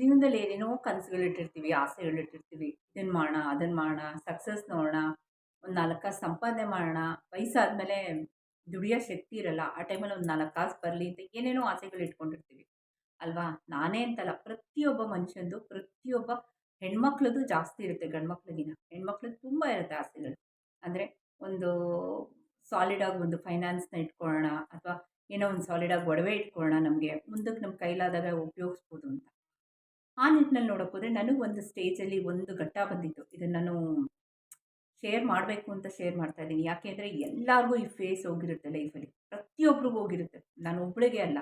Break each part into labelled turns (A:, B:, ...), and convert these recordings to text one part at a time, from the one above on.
A: ಜೀವನದಲ್ಲಿ ಏನೇನೋ ಆಸೆಗಳು ಆಸೆಗಳಿಟ್ಟಿರ್ತೀವಿ ಇದನ್ನು ಮಾಡೋಣ ಅದನ್ನು ಮಾಡೋಣ ಸಕ್ಸಸ್ ನೋಡೋಣ, ಒಂದು ನಾಲ್ಕು ಕಾಸು ಸಂಪಾದನೆ ಮಾಡೋಣ. ವಯಸ್ಸಾದಮೇಲೆ ದುಡಿಯೋ ಶಕ್ತಿ ಇರಲ್ಲ. ಆ ಟೈಮಲ್ಲಿ ಒಂದು ನಾಲ್ಕು ಕಾಸು ಬರಲಿ ಅಂತ ಏನೇನೋ ಆಸೆಗಳು ಇಟ್ಕೊಂಡಿರ್ತೀವಿ. ಅಲ್ವಾ? ನಾನೇ ಅಂತಲ್ಲ. ಪ್ರತಿಯೊಬ್ಬ ಮನುಷ್ಯಂದು ಪ್ರತಿಯೊಬ್ಬ ಹೆಣ್ಮಕ್ಳದ್ದು ಜಾಸ್ತಿ ಇರುತ್ತೆ ಗಂಡ್ಮಕ್ಳಿಗಿನ ಹೆಣ್ಮಕ್ಳದ್ದು ತುಂಬ ಇರುತ್ತೆ ಆಸೆಗಳು. ಅಂದರೆ ಒಂದು ಸಾಲಿಡಾಗಿ ಒಂದು ಫೈನಾನ್ಸ್ನ ಇಟ್ಕೊಳ್ಳೋಣ ಅಥವಾ ಏನೋ ಒಂದು ಸಾಲಿಡಾಗಿ ಒಡವೆ ಇಟ್ಕೊಳ್ಳೋಣ ನಮಗೆ. ಮುಂದಕ್ಕೆ ನಮ್ಮ ಕೈಲಾದಾಗ ಉಪಯೋಗಿಸ್ಬೋದು ಅಂತ. ಆ ನಿಟ್ಟಿನಲ್ಲಿ ನೋಡೋಕ್ಕೋದ್ರೆ ಹೋದರೆ ನನಗೆ ಒಂದು ಸ್ಟೇಜಲ್ಲಿ ಒಂದು ಘಟ್ಟ ಬಂದಿತ್ತು. ಇದನ್ನು ನಾನು ಶೇರ್ ಮಾಡಬೇಕು ಅಂತ ಶೇರ್ ಮಾಡ್ತಾ ಇದ್ದೀನಿ. ಯಾಕೆ ಅಂದರೆ ಎಲ್ಲರಿಗೂ ಈ ಫೇಸ್ ಹೋಗಿರುತ್ತೆ ಲೈಫಲ್ಲಿ ಪ್ರತಿಯೊಬ್ಬರಿಗೂ ಹೋಗಿರುತ್ತೆ. ನಾನು ಒಬ್ಬಳಿಗೆ ಅಲ್ಲ.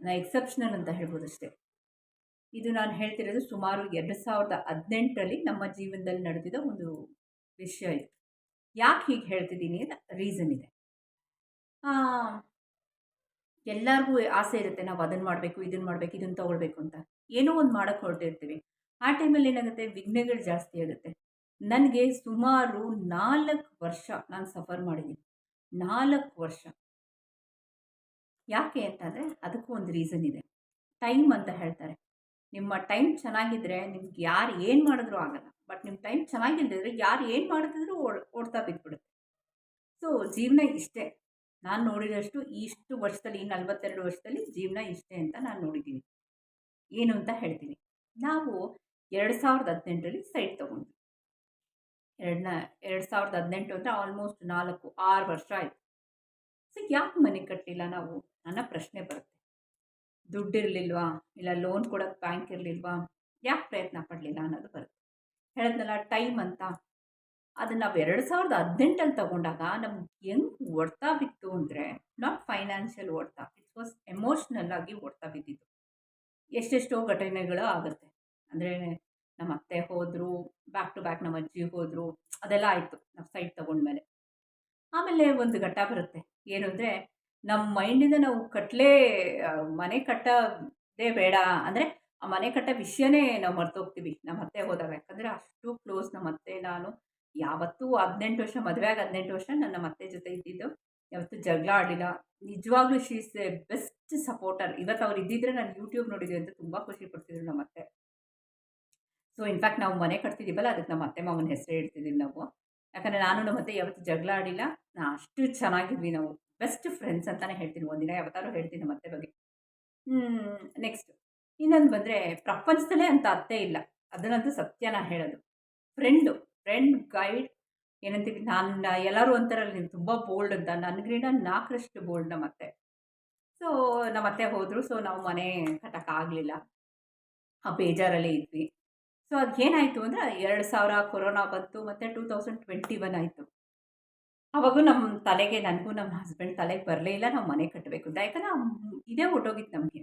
A: ನಾನು ಎಕ್ಸೆಪ್ಷನಲ್ ಅಂತ ಹೇಳ್ಬೋದು ಅಷ್ಟೇ. ಇದು ನಾನು ಹೇಳ್ತಿರೋದು ಸುಮಾರು ಎರಡು ಸಾವಿರದ ಹದಿನೆಂಟರಲ್ಲಿ ನಮ್ಮ ಜೀವನದಲ್ಲಿ ನಡೆದಿದ್ದ ಒಂದು ವಿಷಯ ಇದು. ಯಾಕೆ ಹೀಗೆ ಹೇಳ್ತಿದ್ದೀನಿ ಅಂತ ರೀಸನ್ ಇದೆ. ಎಲ್ಲರಿಗೂ ಆಸೆ ಇರುತ್ತೆ, ನಾವು ಅದನ್ನು ಮಾಡಬೇಕು ಇದನ್ನು ಮಾಡಬೇಕು ಇದನ್ನು ತೊಗೊಳ್ಬೇಕು ಅಂತ. ಏನೋ ಒಂದು ಮಾಡೋಕ್ಕೆ ಹೊರಟಿರ್ತೀವಿ. ಆ ಟೈಮಲ್ಲಿ ಏನಾಗುತ್ತೆ? ವಿಘ್ನಗಳು ಜಾಸ್ತಿ ಆಗುತ್ತೆ. ನನಗೆ ಸುಮಾರು ನಾಲ್ಕು ವರ್ಷ ನಾನು ಸಫರ್ ಮಾಡಿದ್ದೀನಿ. ನಾಲ್ಕು ವರ್ಷ. ಯಾಕೆ ಅಂತಂದರೆ ಅದಕ್ಕೂ ಒಂದು ರೀಸನ್ ಇದೆ. ಟೈಮ್ ಅಂತ ಹೇಳ್ತಾರೆ. ನಿಮ್ಮ ಟೈಮ್ ಚೆನ್ನಾಗಿದ್ದರೆ ನಿಮ್ಗೆ ಯಾರು ಏನು ಮಾಡಿದ್ರೂ ಆಗಲ್ಲ. ಬಟ್ ನಿಮ್ಮ ಟೈಮ್ ಚೆನ್ನಾಗಿಲ್ಲದಿದ್ರೆ ಯಾರು ಏನು ಮಾಡಿದ್ರು ಓಡ್, ಓಡ್ತಾ ಬಿದ್ದುಬಿಡುತ್ತೆ ಸೊ, ಜೀವನ ಇಷ್ಟೇ. ನಾನು ನೋಡಿದಷ್ಟು ಇಷ್ಟು ವರ್ಷದಲ್ಲಿ, ಈ ನಲವತ್ತೆರಡು ವರ್ಷದಲ್ಲಿ ಜೀವನ ಇಷ್ಟೇ ಅಂತ ನಾನು ನೋಡಿದ್ದೀನಿ ಏನು ಅಂತ ಹೇಳ್ತೀನಿ. ನಾವು ಎರಡು ಸಾವಿರದ ಹದಿನೆಂಟರಲ್ಲಿ ಸೈಟ್ ತೊಗೊಂಡ್ವಿ. ಎರಡನ್ನ ಎರಡು ಸಾವಿರದ ಹದಿನೆಂಟು ಅಂದರೆ ಆಲ್ಮೋಸ್ಟ್ ನಾಲ್ಕು, ಆರು ವರ್ಷ ಆಯಿತು. ಸೊ ಯಾಕೆ ಮನೆ ಕಟ್ಟಲಿಲ್ಲ ನಾವು? ನನ್ನ ಪ್ರಶ್ನೆ ಬರುತ್ತೆ. ದುಡ್ಡಿರಲಿಲ್ವಾ ಇಲ್ಲ ಲೋನ್ ಕೊಡೋಕ್ಕೆ ಬ್ಯಾಂಕ್ ಇರಲಿಲ್ವಾ? ಯಾಕೆ ಪ್ರಯತ್ನ ಪಡಲಿಲ್ಲ ಅನ್ನೋದು ಬರುತ್ತೆ. ಹೇಳಿದ್ನಲ್ಲ ಟೈಮ್ ಅಂತ. ಅದನ್ನು ನಾವು ಎರಡು ಸಾವಿರದ ಹದಿನೆಂಟಲ್ಲಿ ತಗೊಂಡಾಗ ನಮ್ಗೆ ಹೆಂಗ್ ಹೊಡ್ತಾ ಬಿತ್ತು ಅಂದರೆ ನಾಟ್ ಫೈನಾನ್ಷಿಯಲ್ ಹೊಡ್ತಾ ಇಟ್ ವಾಸ್ ಎಮೋಷ್ನಲ್ ಆಗಿ ಹೊಡ್ತಾ ಬಿದ್ದಿದ್ದು. ಎಷ್ಟೆಷ್ಟೋ ಘಟನೆಗಳು ಆಗುತ್ತೆ. ಅಂದರೆ ನಮ್ಮ ಅತ್ತೆ ಹೋದರು ಬ್ಯಾಕ್ ಟು ಬ್ಯಾಕ್ ನಮ್ಮ ಅಜ್ಜಿ ಹೋದರು, ಅದೆಲ್ಲ ಆಯಿತು ನಮ್ಮ ಸೈಟ್ ತಗೊಂಡ್ಮೇಲೆ. ಆಮೇಲೆ ಒಂದು ಘಟ್ಟ ಬರುತ್ತೆ. ಏನು ಅಂದರೆ ನಮ್ಮ ಮೈಂಡಿಂದ ನಾವು ಕಟ್ಟಲೇ ಮನೆ ಕಟ್ಟದೇ ಬೇಡ. ಅಂದರೆ ಆ ಮನೆ ಕಟ್ಟ ವಿಷಯನೇ ನಾವು ಮರ್ತೋಗ್ತೀವಿ ನಮ್ಮ ಅತ್ತೆ ಹೋದಾಗ. ಯಾಕಂದರೆ ಅಷ್ಟು ಕ್ಲೋಸ್ ನಮ್ಮ ಅತ್ತೆ, ನಾನು ಯಾವತ್ತೂ ಹದಿನೆಂಟು ವರ್ಷ, ಮದುವೆ ಆಗಿ ಹದಿನೆಂಟು ವರ್ಷ ನನ್ನ ಮತ್ತೆ ಜೊತೆ ಇದ್ದಿದ್ದು. ಯಾವತ್ತೂ ಜಗಳ ಆಡಿಲ್ಲ ನಿಜವಾಗ್ಲೂ ಶೀಸ್ ಎ ಬೆಸ್ಟ್ ಸಪೋರ್ಟರ್ ಇವತ್ತು ಅವ್ರು ಇದ್ದಿದ್ರೆ ನಾನು ಯೂಟ್ಯೂಬ್ ನೋಡಿದ್ವಿ ಅಂತ ತುಂಬ ಖುಷಿ ಪಡ್ತಿದ್ರು ನಮ್ಮ ಅತ್ತೆ. ಸೊ ಇನ್ಫ್ಯಾಕ್ಟ್ ನಾವು ಮನೆ ಕಟ್ತಿದ್ದೀವಲ್ಲ, ಅದಕ್ಕೆ ನಮ್ಮ ಅತ್ತೆ ಮಾವನ ಹೆಸರೇ ಇಡ್ತಿದ್ದೀವಿ ನಾವು. ಯಾಕಂದರೆ ನಾನು ನಮ್ಮ ಮತ್ತೆ ಯಾವತ್ತು ಜಗಳ ಆಡಿಲ್ಲ ನಾ ಅಷ್ಟು ಚೆನ್ನಾಗಿದ್ವಿ ನಾವು. ಬೆಸ್ಟ್ ಫ್ರೆಂಡ್ಸ್ ಅಂತಲೇ ಹೇಳ್ತೀನಿ. ಒಂದಿನ ಯಾವತ್ತಾರು ಹೇಳ್ತೀನಿ ನಮ್ಮ ಅತ್ತೆ ಬಗ್ಗೆ. ನೆಕ್ಸ್ಟ್ ಇನ್ನೊಂದು ಬಂದರೆ ಪ್ರಪಂಚದಲ್ಲೇ ಅಂತ ಅತ್ತೆ ಇಲ್ಲ. ಅದನ್ನಂತೂ ಸತ್ಯನ ಹೇಳೋದು. ಫ್ರೆಂಡು ಫ್ರೆಂಡ್ ಗೈಡ್ ಏನಂತೀವಿ, ನಾನು ಎಲ್ಲರೂ ಅಂತಾರಲ್ಲ ನೀನು ತುಂಬ ಬೋಲ್ಡ್ ಅಂತ. ನನಗಿನ ನಾಲ್ಕರಷ್ಟು ಬೋಲ್ಡ್ ನಮ್ಮ ಅತ್ತೆ ಸೊ ನಮ್ಮ ಅತ್ತೆ ಹೋದರು. ಸೊ ನಾವು ಮನೆ ಕಟ್ಟೋಕ್ಕಾಗಲಿಲ್ಲ ಆ ಬೇಜಾರಲ್ಲೇ ಇದ್ವಿ. ಸೊ ಅದೇನಾಯಿತು ಅಂದರೆ, ಎರಡು ಸಾವಿರ ಕೊರೋನಾ ಬಂತು, ಮತ್ತು ಟೂ ತೌಸಂಡ್ ಟ್ವೆಂಟಿ ಒನ್ ಆಯಿತು. ಅವಾಗೂ ನಮ್ಮ ತಲೆಗೆ, ನನಗೂ ನಮ್ಮ ಹಸ್ಬೆಂಡ್ ತಲೆಗೆ ಬರಲೇ ಇಲ್ಲ. ನಾವು ಮನೆ ಕಟ್ಟಬೇಕು ಅಂತ. ಯಾಕಂದರೆ ಇದೇ ಹೊಟ್ಟೋಗಿತ್ತು ನಮಗೆ.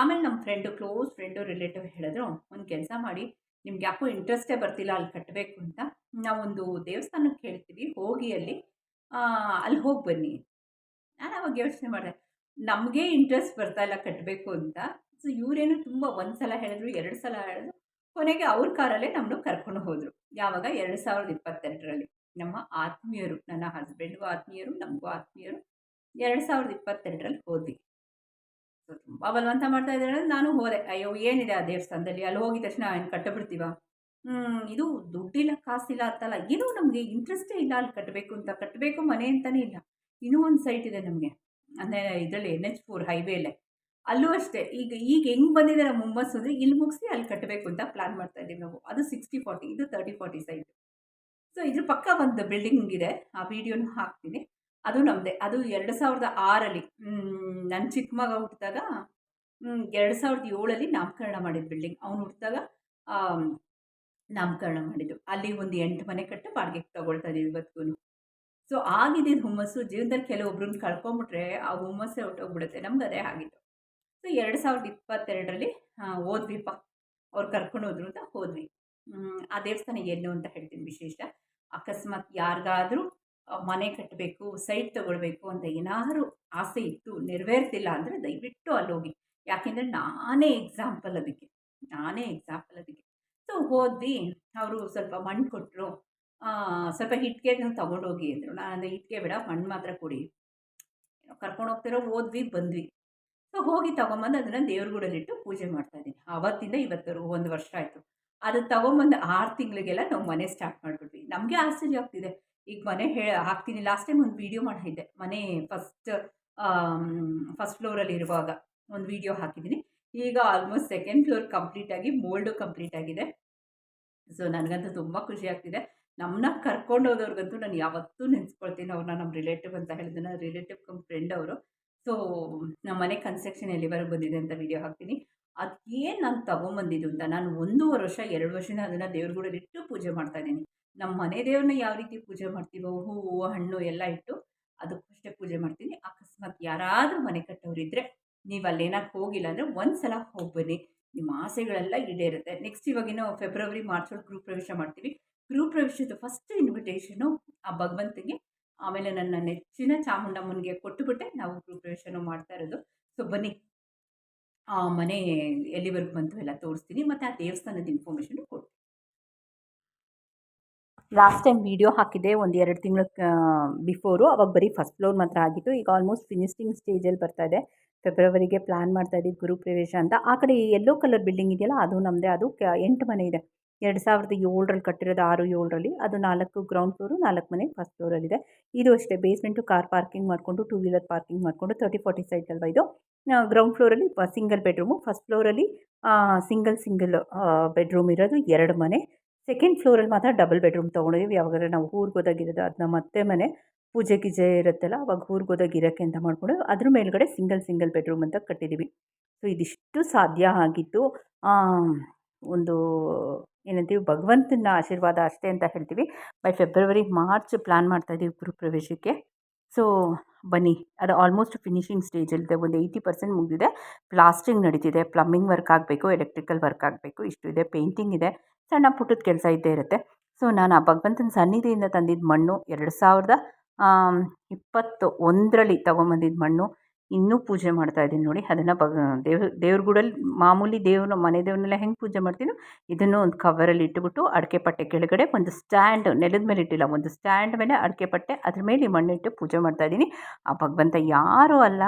A: ಆಮೇಲೆ ನಮ್ಮ ಫ್ರೆಂಡು ಕ್ಲೋಸ್ ಫ್ರೆಂಡು ರಿಲೇಟಿವ್ ಹೇಳಿದ್ರು, ಒಂದು ಕೆಲಸ ಮಾಡಿ. ನಿಮ್ಗೆ ಯಾಕೋ ಇಂಟ್ರೆಸ್ಟೇ ಬರ್ತಿಲ್ಲ ಅಲ್ಲಿ ಕಟ್ಟಬೇಕು ಅಂತ, ನಾವೊಂದು ದೇವಸ್ಥಾನಕ್ಕೆ ಹೇಳ್ತೀವಿ, ಹೋಗಿ ಅಲ್ಲಿ ಅಲ್ಲಿ ಹೋಗಿ ಬನ್ನಿ ನಾನು ಅವಾಗ ಯೋಚನೆ ಮಾಡಿದೆ, ನಮಗೆ ಇಂಟ್ರೆಸ್ಟ್ ಬರ್ತಾ ಇಲ್ಲ ಕಟ್ಟಬೇಕು ಅಂತ. ಸೊ ಇವರೇನು ತುಂಬ ಒಂದು ಸಲ ಹೇಳಿದ್ರು, ಎರಡು ಸಲ ಹೇಳಿದ್ರು, ಕೊನೆಗೆ ಅವ್ರ ಕಾರಲ್ಲೇ ನಮ್ಮನ್ನು ಕರ್ಕೊಂಡು ಹೋದರು. ಯಾವಾಗ? ಎರಡು ಸಾವಿರದ ಇಪ್ಪತ್ತೆರಡರಲ್ಲಿ ನಮ್ಮ ಆತ್ಮೀಯರು, ನನ್ನ ಹಸ್ಬೆಂಡ್ಗೂ ಆತ್ಮೀಯರು, ನಮಗೂ ಆತ್ಮೀಯರು, ಎರಡು ಸಾವಿರದ ಇಪ್ಪತ್ತೆರಡರಲ್ಲಿ ಹೋದ್ವಿ. ತುಂಬ ಬಲವಂತ ಮಾಡ್ತಾ ಇದ್ದಾರೆ ನಾನು ಹೋದೆ. ಅಯ್ಯೋ, ಏನಿದೆ ಆ ದೇವಸ್ಥಾನದಲ್ಲಿ? ಅಲ್ಲಿ ಹೋಗಿದ ತಕ್ಷಣ ಏನು ಕಟ್ಟಬಿಡ್ತೀವ? ಇದು ದುಡ್ಡಿಲ್ಲ, ಕಾಸಿಲ್ಲ ಅಂತಲ್ಲ. ಏನೋ ನಮಗೆ ಇಂಟ್ರೆಸ್ಟೇ ಇಲ್ಲ ಅಲ್ಲಿ ಕಟ್ಟಬೇಕು ಅಂತ. ಕಟ್ಟಬೇಕು ಮನೆ ಅಂತಲೇ ಇಲ್ಲ. ಇನ್ನೂ ಒಂದು ಸೈಟ್ ಇದೆ ನಮಗೆ. ಅಂದರೆ ಇದರಲ್ಲಿ ಎನ್ ಎಚ್ ಫೋರ್ ಹೈವೇಲೆ ಅಲ್ಲೂ. ಅಷ್ಟೇ. ಈಗ ಈಗ ಹೆಂಗೆ ಬಂದಿದೆ ಹುಮ್ಮಸ್ಸು ಅಂದರೆ ಇಲ್ಲಿ ಮುಗಿಸಿ ಅಲ್ಲಿ ಕಟ್ಟಬೇಕು ಅಂತ ಪ್ಲ್ಯಾನ್ ಮಾಡ್ತಾ ಇದ್ದೀವಿ ನಾವು. ಅದು ಸಿಕ್ಸ್ಟಿ ಫಾರ್ಟಿ ಇದು ತರ್ಟಿ ಫಾರ್ಟಿ ಸೈಟ್ ಸೊ ಇದ್ರ ಪಕ್ಕ ಒಂದು ಬಿಲ್ಡಿಂಗ್ ಇದೆ. ಆ ವಿಡಿಯೋನು ಹಾಕ್ತೀನಿ. ಅದು ನಮ್ಮದೇ ಅದು ಎರಡು ಸಾವಿರದ ಆರಲ್ಲಿ ನನ್ನ ಚಿಕ್ಕ ಮಗ ಹುಟ್ಟಿದಾಗ ಎರಡು ಸಾವಿರದ ಏಳಲ್ಲಿ ನಾಮಕರಣ ಮಾಡಿದ ಬಿಲ್ಡಿಂಗ್. ಅವನು ಹುಟ್ಟಿದಾಗ ನಾಮಕರಣ ಮಾಡಿದ್ದು. ಅಲ್ಲಿ ಒಂದು ಎಂಟು ಮನೆ ಕಟ್ಟು ಬಾಡಿಗೆಗೆ ತಗೊಳ್ತಾ ಇದ್ದೀವಿ ಇವತ್ತಿಗೂ ಸೊ ಆಗಿದ್ದಿದ್ದು ಹುಮ್ಮಸ್ಸು ಜೀವನದಲ್ಲಿ ಕೆಲವೊಬ್ರನ್ನ ಕಳ್ಕೊಂಬಿಟ್ರೆ ಆ ಹುಮ್ಮಸ್ಸೇ ಹೊಟ್ಟೋಗ್ಬಿಡುತ್ತೆ ನಮ್ಗೆ ಅದೇ ಆಗಿತ್ತು. ಸೊ, ಎರಡು ಸಾವಿರದ ಇಪ್ಪತ್ತೆರಡರಲ್ಲಿ ಹೋದ್ವಿಪ್ಪ ಅವ್ರು ಕರ್ಕೊಂಡು ಹೋದ್ರು ಅಂತ ಹೋದ್ವಿ. ಆ ದೇವಸ್ಥಾನ ಏನು ಅಂತ ಹೇಳ್ತೀನಿ ವಿಶೇಷ. ಅಕಸ್ಮಾತ್ ಯಾರಿಗಾದರೂ ಮನೆ ಕಟ್ಟಬೇಕು ಸೈಟ್ ತಗೊಳ್ಬೇಕು ಅಂತ ಏನಾದರೂ ಆಸೆ ಇತ್ತು ನೆರವೇರ್ತಿಲ್ಲ ಅಂದರೆ ದಯವಿಟ್ಟು ಅಲ್ಲಿ ಹೋಗಿ ಯಾಕೆಂದರೆ ನಾನೇ ಎಕ್ಸಾಂಪಲ್ ಅದಕ್ಕೆ. ನಾನೇ ಎಕ್ಸಾಂಪಲ್ ಅದಕ್ಕೆ. ಸೊ ಹೋದ್ವಿ. ಅವರು ಸ್ವಲ್ಪ ಮಣ್ಣು ಕೊಟ್ಟರು ಸ್ವಲ್ಪ ಇಟ್ಕೆ ತಗೊಂಡೋಗಿ ಅಂದರು. ನಾನು ಹಿಟ್ಗೆ ಬೇಡ, ಮಣ್ಣು ಮಾತ್ರ ಕೊಡಿ. ಕರ್ಕೊಂಡು ಹೋಗ್ತಿರೋ ಓದ್ವಿ ಬಂದ್ವಿ. ಸೊ ಹೋಗಿ ತೊಗೊಂಬಂದು ಅದನ್ನು ದೇವ್ರಗೂಡಲ್ಲಿಟ್ಟು ಪೂಜೆ ಮಾಡ್ತಾ ಇದ್ದೀನಿ. ಆವತ್ತಿಂದ ಇವತ್ತರು ಒಂದು ವರ್ಷ ಆಯಿತು. ಅದು ತೊಗೊಂಬಂದು ಆರು ತಿಂಗಳಿಗೆಲ್ಲ ನಾವು ಮನೆ ಸ್ಟಾರ್ಟ್ ಮಾಡಿಬಿಟ್ವಿ. ನಮಗೆ ಆಶ್ಚರ್ಯ ಆಗ್ತಿದೆ. ಈಗ ಮನೆ ಹೇ ಹಾಕ್ತೀನಿ. ಲಾಸ್ಟ್ ಟೈಮ್ ಒಂದು ವಿಡಿಯೋ ಮಾಡಿದ್ದೆ ಮನೆ ಫಸ್ಟ್ ಫಸ್ಟ್ ಫ್ಲೋರಲ್ಲಿ ಇರುವಾಗ ಒಂದು ವಿಡಿಯೋ ಹಾಕಿದ್ದೀನಿ ಈಗ ಆಲ್ಮೋಸ್ಟ್ ಸೆಕೆಂಡ್ ಫ್ಲೋರ್ ಕಂಪ್ಲೀಟ್ ಆಗಿ ಮೋಲ್ಡು ಕಂಪ್ಲೀಟ್ ಆಗಿದೆ. ಸೊ ನನಗಂತೂ ತುಂಬ ಖುಷಿ ಆಗ್ತಿದೆ. ನಮ್ಮನ್ನ ಕರ್ಕೊಂಡು ಹೋದವ್ರಿಗಂತೂ ನಾನು ಯಾವತ್ತೂ ನೆನೆಸ್ಕೊಳ್ತೀನಿ. ಅವ್ರನ್ನ ನಮ್ಮ ರಿಲೇಟಿವ್ ಅಂತ ಹೇಳಿದ್ರೆ ನನ್ನ ರಿಲೇಟಿವ್ ಕಮ್ ಫ್ರೆಂಡ್ ಅವರು. ಸೊ ನಮ್ಮ ಮನೆ ಕನ್ಸ್ಟ್ರಕ್ಷನ್ ಎಲ್ಲಿವರೆಗೆ ಬಂದಿದೆ ಅಂತ ವಿಡಿಯೋ ಹಾಕ್ತೀನಿ. ಅದು ಏನು ನಾನು ತೊಗೊಂಬಂದಿದ್ದು ಅಂತ ನಾನು ಒಂದೂವರೆ ವರ್ಷ, ಎರಡು ವರ್ಷದಿಂದ ಅದನ್ನು ದೇವ್ರ ಗುಡಲ್ಲಿ ಇಟ್ಟು ಪೂಜೆ ಮಾಡ್ತಾ ಇದ್ದೀನಿ. ನಮ್ಮ ಮನೆ ದೇವ್ರನ್ನ ಯಾವ ರೀತಿ ಪೂಜೆ ಮಾಡ್ತೀವೋ ಹೂವು, ಹಣ್ಣು ಎಲ್ಲ ಇಟ್ಟು ಅದಕ್ಕಷ್ಟೇ ಪೂಜೆ ಮಾಡ್ತೀನಿ. ಅಕಸ್ಮಾತ್ ಯಾರಾದರೂ ಮನೆ ಕಟ್ಟೋರಿದ್ದರೆ ನೀವು ಅಲ್ಲೇನಾದ್ರು ಹೋಗಿಲ್ಲ ಅಂದರೆ ಒಂದು ಸಲ ಹೋಗಿ ಬನ್ನಿ ನಿಮ್ಮ ಆಸೆಗಳೆಲ್ಲ ಈಡೇರುತ್ತೆ. ನೆಕ್ಸ್ಟ್ ಇವಾಗಿನ ಫೆಬ್ರವರಿ ಮಾರ್ಚ್ ಒಳಗೆ ಗೃಹ ಪ್ರವೇಶ ಮಾಡ್ತೀವಿ. ಗೃಹ ಪ್ರವೇಶದ ಫಸ್ಟ್ ಇನ್ವಿಟೇಷನು ಆ ಭಗವಂತನಿಗೆ ಆಮೇಲೆ ನನ್ನ ನೆಚ್ಚಿನ ಚಾಮುಂಡಮ್ಮನಿಗೆ ಕೊಟ್ಟುಬಿಟ್ಟೆ. ನಾವು ಗೃಹ ಪ್ರವೇಶನೂ ಮಾಡ್ತಾ ಇರೋದು. ಸೊ ಬನ್ನಿ. ಆ ಮನೆ ಎಲ್ಲಿವರೆಗೂ ಬಂತು ಎಲ್ಲ ತೋರಿಸ್ತೀನಿ. ಮತ್ತು ಆ ದೇವಸ್ಥಾನದ ಇನ್ಫಾರ್ಮೇಷನ್ ಕೊಡ್ತೀನಿ. ಲಾಸ್ಟ್ ಟೈಮ್ ವೀಡಿಯೋ ಹಾಕಿದ್ದೆ ಒಂದು ಎರಡು ತಿಂಗಳ ಬಿಫೋರು ಅವಾಗ ಬರೀ ಫಸ್ಟ್ ಫ್ಲೋರ್ ಮಾತ್ರ ಆಗಿತ್ತು. ಈಗ ಆಲ್ಮೋಸ್ಟ್ ಫಿನಿಶಿಂಗ್ ಸ್ಟೇಜಲ್ಲಿ ಬರ್ತಾ ಇದೆ. ಫೆಬ್ರವರಿಗೆ ಪ್ಲ್ಯಾನ್ ಮಾಡ್ತಾ ಇದ್ದೀವಿ, ಗುರು ಪ್ರವೇಶ ಅಂತ. ಆ ಕಡೆ ಯೆಲ್ಲೋ ಕಲರ್ ಬಿಲ್ಡಿಂಗ್ ಇದೆಯಲ್ಲ, ಅದು ನಮ್ಮದೇ ಅದು ಎಂಟು ಮನೆ ಇದೆ. ಎರಡು ಸಾವಿರದ ಏಳರಲ್ಲಿ ಕಟ್ಟಿರೋದು ಆರು, ಏಳರಲ್ಲಿ. ಅದು ನಾಲ್ಕು ಗ್ರೌಂಡ್ ಫ್ಲೋರು ನಾಲ್ಕು ಮನೆ ಫಸ್ಟ್ ಫ್ಲೋರಲ್ಲಿದೆ ಇದು ಅಷ್ಟೇ ಬೇಸ್ಮೆಂಟು ಕಾರ್ ಪಾರ್ಕಿಂಗ್ ಮಾಡಿಕೊಂಡು ಟೂ ವೀಲರ್ ಪಾರ್ಕಿಂಗ್ ಮಾಡಿಕೊಂಡು ತರ್ಟಿ ಫೋರ್ಟಿ ಸೈಟ್ ಅಲ್ವಾ ಇದು? ಗ್ರೌಂಡ್ ಫ್ಲೋರಲ್ಲಿ ಸಿಂಗಲ್ ಬೆಡ್ರೂಮು ಫಸ್ಟ್ ಫ್ಲೋರಲ್ಲಿ ಸಿಂಗಲ್ ಸಿಂಗಲ್ ಬೆಡ್ರೂಮ್ ಇರೋದು ಎರಡು ಮನೆ. ಸೆಕೆಂಡ್ ಫ್ಲೋರಲ್ಲಿ ಮಾತ್ರ ಡಬಲ್ ಬೆಡ್ರೂಮ್ ತೊಗೊಂಡಿದ್ದೀವಿ ಯಾವಾಗಾರ ನಾವು ಊರಿಗೆ ಹೋದಾಗಿರೋದು ಅದನ್ನ ಮತ್ತೆ ಮನೆ, ಪೂಜೆ ಗೀಜೆ ಇರುತ್ತಲ್ಲ, ಅವಾಗ ಊರಿಗೆ ಹೋದಾಗ ಅಂತ ಮಾಡಿಕೊಂಡು ಅದ್ರ ಮೇಲ್ಗಡೆ ಸಿಂಗಲ್ ಸಿಂಗಲ್ ಬೆಡ್ರೂಮ್ ಅಂತ ಕಟ್ಟಿದ್ದೀವಿ ಸೊ ಇದಿಷ್ಟು ಸಾಧ್ಯ ಆಗಿದ್ದು ಒಂದು, ಏನಂತೀವಿ, ಭಗವಂತನ ಆಶೀರ್ವಾದ ಅಷ್ಟೇ ಅಂತ ಹೇಳ್ತೀವಿ. ಬೈ ಫೆಬ್ರವರಿ ಮಾರ್ಚ್ ಪ್ಲ್ಯಾನ್ ಮಾಡ್ತಾಯಿದ್ದೀವಿ ಗೃಹಪ್ರವೇಶಕ್ಕೆ ಸೊ ಬನ್ನಿ. ಅದು ಆಲ್ಮೋಸ್ಟ್ ಫಿನಿಷಿಂಗ್ ಸ್ಟೇಜಲ್ಲಿದೆ ಒಂದು ಏಯ್ಟಿ ಪರ್ಸೆಂಟ್ ಮುಗಿದಿದೆ. ಪ್ಲಾಸ್ಟಿಂಗ್ ನಡೀತಿದೆ. ಪ್ಲಮ್ಮಿಂಗ್ ವರ್ಕ್ ಆಗಬೇಕು ಎಲೆಕ್ಟ್ರಿಕಲ್ ವರ್ಕ್ ಆಗಬೇಕು, ಇಷ್ಟು ಇದೆ. ಪೇಂಟಿಂಗ್ ಇದೆ. ಸಣ್ಣ ಪುಟ್ಟದ ಕೆಲಸ ಇದ್ದೇ ಇರುತ್ತೆ. ಸೊ ನಾನು ಆ ಭಗವಂತನ ಸನ್ನಿಧಿಯಿಂದ ತಂದಿದ್ದ ಮಣ್ಣು, ಎರಡು ಸಾವಿರದ ಇಪ್ಪತ್ತು ಒಂದರಲ್ಲಿ ತಗೊಂಬಂದಿದ್ದ ಮಣ್ಣು. ಇನ್ನೂ ಪೂಜೆ ಮಾಡ್ತಾ ಇದ್ದೀನಿ ನೋಡಿ. ಅದನ್ನು ಭಗ ದೇವ್ರ ದೇವ್ರ ಗುಡಲ್ಲಿ ಮಾಮೂಲಿ ದೇವ್ರನ್ನ ಮನೆ ದೇವ್ರನ್ನೆಲ್ಲ ಹೆಂಗೆ ಪೂಜೆ ಮಾಡ್ತೀನೋ, ಇದನ್ನು ಒಂದು ಕವರಲ್ಲಿ ಇಟ್ಟುಬಿಟ್ಟು ಅಡಿಕೆ ಪಟ್ಟೆ ಕೆಳಗಡೆ ಒಂದು ಸ್ಟ್ಯಾಂಡ್ ನೆಲದ ಮೇಲೆ ಇಟ್ಟಿಲ್ಲ, ಒಂದು ಸ್ಟ್ಯಾಂಡ್ ಮೇಲೆ ಅಡಿಕೆ ಪಟ್ಟೆ ಅದ್ರ ಮೇಲೆ ಮಣ್ಣಿಟ್ಟು ಪೂಜೆ ಮಾಡ್ತಾ ಇದ್ದೀನಿ. ಆ ಭಗವಂತ ಯಾರೂ ಅಲ್ಲ.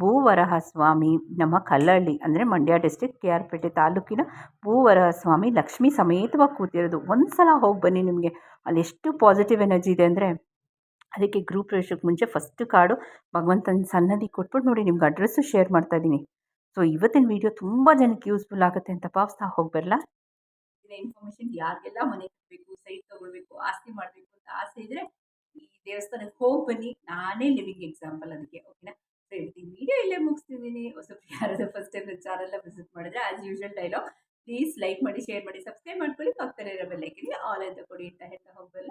A: ಭೂವರಹ ಸ್ವಾಮಿ ನಮ್ಮ ಕಲ್ಲಹಳ್ಳಿ ಅಂದರೆ Mandya district K R Pete ತಾಲೂಕಿನ ಭೂವರಹ ಸ್ವಾಮಿ ಲಕ್ಷ್ಮೀ ಸಮೇತವಾಗಿ ಕೂತಿರೋದು. ಒಂದು ಸಲ ಹೋಗಿ ಬನ್ನಿ ನಿಮಗೆ. ಅಲ್ಲಿ ಎಷ್ಟು ಪಾಸಿಟಿವ್ ಎನರ್ಜಿ ಇದೆ ಅಂದರೆ ಅದಕ್ಕೆ ಗ್ರೂಪ್ ಪ್ರವೇಶಕ್ಕೆ ಮುಂಚೆ ಫಸ್ಟ್ ಕಾರ್ಡು ಭಗವಂತನ ಸನ್ನದಿ ಕೊಟ್ಬಿಟ್ಟು ನೋಡಿ ನಿಮ್ಗೆ ಅಡ್ರೆಸ್ಸು ಶೇರ್ ಮಾಡ್ತಾ ಇದ್ದೀನಿ. ಸೊ ಇವತ್ತಿನ ವಿಡಿಯೋ ತುಂಬ ಜನಕ್ಕೆ ಯೂಸ್ಫುಲ್ ಆಗುತ್ತೆ ಅಂತ ಭಾವಿಸ್ತಾ ಹೋಗ್ಬರಲ್ಲ ಇನ್ಫಾರ್ಮೇಷನ್ ಯಾರಿಗೆಲ್ಲ ಮನೆ ಕಟ್ಟಬೇಕು ಸೈಟ್ ತೊಗೊಳ್ಬೇಕು, ಆಸ್ತಿ ಮಾಡಬೇಕು ಅಂತ ಆಸೆ ಇದ್ದರೆ ಈ ದೇವಸ್ಥಾನಕ್ಕೆ ಹೋಗಿ ಬನ್ನಿ. ನಾನೇ ಲಿವಿಂಗ್ ಎಕ್ಸಾಂಪಲ್ ಅದಕ್ಕೆ ಓಕೆನಾ ಸೊ ಇವತ್ತಿನ ವೀಡಿಯೋ ಇಲ್ಲೇ ಮುಗಿಸ್ತಿದ್ದೀನಿ. ಸ್ವಲ್ಪ ಯಾರಾದ್ರೂ ಫಸ್ಟ್ ಟೈಮ್ ಚಾನಲ್ನ ವಿಸಿಟ್ ಮಾಡಿದ್ರೆ as usual dialogue please like ಮಾಡಿ ಶೇರ್ ಮಾಡಿ ಸಬ್ಸ್ಕ್ರೈಬ್ ಮಾಡ್ಕೊಳ್ಳಿ. ಪಕ್ಕದಲ್ಲಿರೋ ಬೆಲ್ಲೈಕಿಗೆ ಆಲ್ ಅಂತ ಕೊಡಿ ಅಂತ ಹೇಳ್ತಾ ಹೋಗಬಲ್ಲ